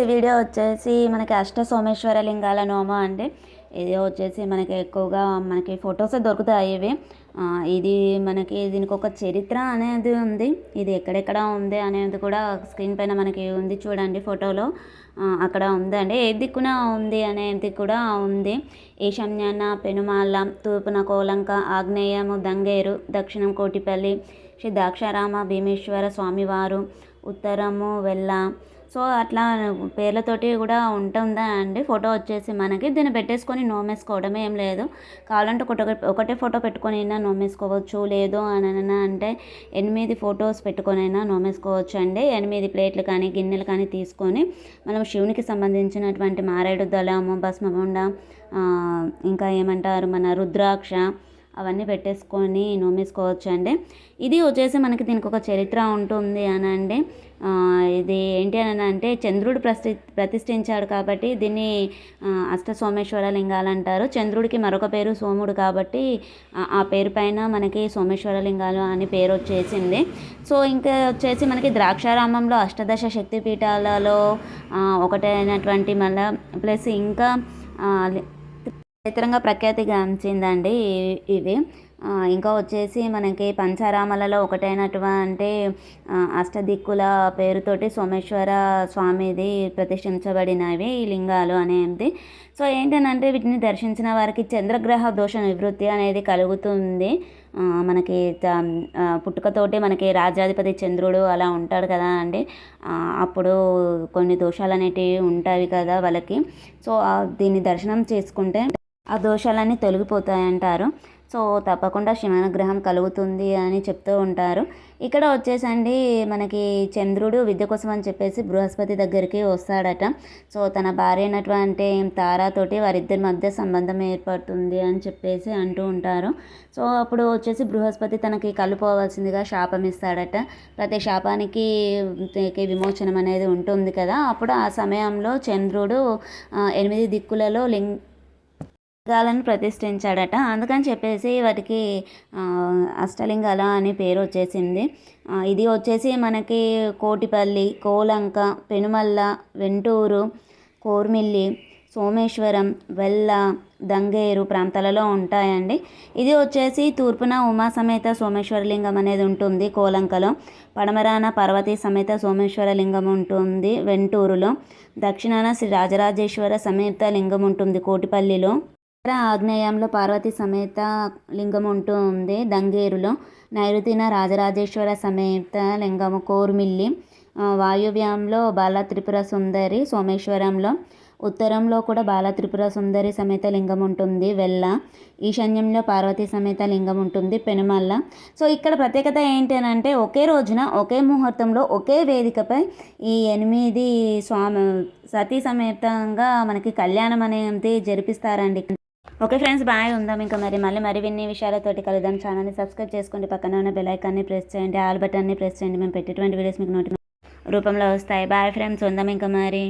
ఈ వీడియో వచ్చేసి మనకి అష్ట సోమేశ్వర లింగాల నోమ అండి. ఇది వచ్చేసి మనకి ఎక్కువగా మనకి ఫొటోస్ దొరుకుతాయి ఇవి. ఇది మనకి దీనికి ఒక చరిత్ర అనేది ఉంది. ఇది ఎక్కడెక్కడ ఉంది అనేది కూడా స్క్రీన్ పైన మనకి ఉంది చూడండి ఫోటోలో. అక్కడ ఉందండి ఏ దిక్కున ఉంది అనేది కూడా ఉంది. ఈశాన్యాన పెనుమాల తూర్పున కోలంక ఆగ్నేయము దంగేరు దక్షిణం కోటిపల్లి శ్రీ ద్రాక్షారామ భీమేశ్వర స్వామివారు ఉత్తరము వెల్ల సో అట్లా పేర్లతోటి కూడా ఉంటుందా అండి? ఫోటో వచ్చేసి మనకి. దీన్ని పెట్టేసుకొని నోమేసుకోవడమే ఏం లేదు. కావాలంటే ఒకటి ఒకటే ఫోటో పెట్టుకొని అయినా నోమేసుకోవచ్చు లేదు అని అంటే ఎనిమిది ఫొటోస్ పెట్టుకొని అయినా నోమేసుకోవచ్చు అండి. ఎనిమిది ప్లేట్లు కానీ గిన్నెలు కానీ తీసుకొని మనం శివునికి సంబంధించినటువంటి మారేడు దళము భస్మగుండ ఇంకా ఏమంటారు మన రుద్రాక్ష అవన్నీ పెట్టేసుకొని నోమేసుకోవచ్చు అండి. ఇది వచ్చేసి మనకి దీనికి ఒక చరిత్ర ఉంటుంది అని అండి ఇది ఏంటి అని అంటే చంద్రుడు ప్రతి ప్రతిష్ఠించాడు కాబట్టి దీన్ని అష్ట సోమేశ్వర లింగాలు అంటారు. చంద్రుడికి మరొక పేరు సోముడు కాబట్టి ఆ- పేరు పైన మనకి సోమేశ్వర లింగాలు అని పేరు వచ్చేసింది. సో ఇంకా వచ్చేసి మనకి ద్రాక్షారామంలో అష్టదశ శక్తి పీఠాలలో ఒకటైనటువంటి మళ్ళీ ప్లస్ ఇంకా చిత్రంగా ప్రఖ్యాతిగాంచిందండి ఇవి. ఇంకా వచ్చేసి మనకి పంచారామాలలో ఒకటైనటువంటి అష్టదిక్కుల పేరుతోటి సోమేశ్వర స్వామిది ప్రతిష్ఠించబడినవి ఈ లింగాలు అనేది సో ఏంటంటే వీటిని దర్శించిన వారికి చంద్రగ్రహ దోష నివృత్తి అనేది కలుగుతుంది. మనకి పుట్టుకతోటి మనకి రాజ్యాధిపతి చంద్రుడు అలా ఉంటాడు కదా అండి. అప్పుడు కొన్ని దోషాలు అనేటివి ఉంటాయి కదా వాళ్ళకి. సో దీన్ని దర్శనం చేసుకుంటే ఆ దోషాలన్నీ తొలగిపోతాయి అంటారు సో తప్పకుండా శివానుగ్రహం కలుగుతుంది అని చెప్తూ ఉంటారు. ఇక్కడ వచ్చేసండి మనకి చంద్రుడు విద్య కోసం అని చెప్పేసి బృహస్పతి దగ్గరికి వస్తాడట. సో తన భార్య అయినటువంటి తారాతోటి వారిద్దరి మధ్య సంబంధం ఏర్పడుతుంది అని చెప్పేసి అంటూ ఉంటారు. సో అప్పుడు వచ్చేసి బృహస్పతి తనకి కలుపోవాల్సిందిగా శాపం ఇస్తాడట. ప్రతి శాపానికి విమోచనం అనేది ఉంటుంది కదా. అప్పుడు ఆ సమయంలో చంద్రుడు ఎనిమిది దిక్కులలో లింగ్ లింగాలను ప్రతిష్ఠించాడట. అందుకని చెప్పేసి వాటికి అష్టలింగాల అని పేరు వచ్చేసింది. ఇది వచ్చేసి మనకి కోటిపల్లి కోలంక పెనుమల్ల వెంటూరు కోర్మిల్లి సోమేశ్వరం వెల్ల దంగేరు ప్రాంతాలలో ఉంటాయండి. ఇది వచ్చేసి తూర్పున ఉమా సమేత సోమేశ్వర లింగం అనేది ఉంటుంది కోలంకలో. పడమరాన పార్వతీ సమేత సోమేశ్వర లింగం ఉంటుంది వెంటూరులో. దక్షిణాన శ్రీ రాజరాజేశ్వర సమేత లింగం ఉంటుంది కోటిపల్లిలో. ఆగ్నేయంలో పార్వతి సమేత లింగం ఉంటూ ఉంది. దంగేరులో నైరుతిన రాజరాజేశ్వర సమేత లింగము కోర్మిల్లి. వాయువ్యంలో బాల త్రిపుర సుందరి సోమేశ్వరంలో. ఉత్తరంలో కూడా బాల త్రిపుర సుందరి సమేత లింగం ఉంటుంది. వెల్ల. ఈశాన్యంలో పార్వతీ సమేత లింగం ఉంటుంది. పెనుమల్ల. సో ఇక్కడ ప్రత్యేకత ఏంటి అని అంటే ఒకే రోజున ఒకే ముహూర్తంలో ఒకే వేదికపై ఈ ఎనిమిది స్వామి సతీ సమేతంగా మనకి కళ్యాణం అనేది జరిపిస్తారండి. Okay friends bye. ఉందాం ఇంకా మరి. మళ్ళీ మరి మరిన్ని విషయాలతోటి కలుద్దాం. ఛానల్ని సబ్స్క్రైబ్ చేసుకోండి. పక్కన ఉన్న బెలైకాన్ని ప్రెస్ చేయండి. ఆల్ బటన్ని ప్రెస్ చేయండి. మేము పెట్టేటువంటి వీడియోస్ మీకు నోటి రూపంలో వస్తాయి. బాయ్ ఫ్రెండ్స్ ఉందాం ఇంకా మరి.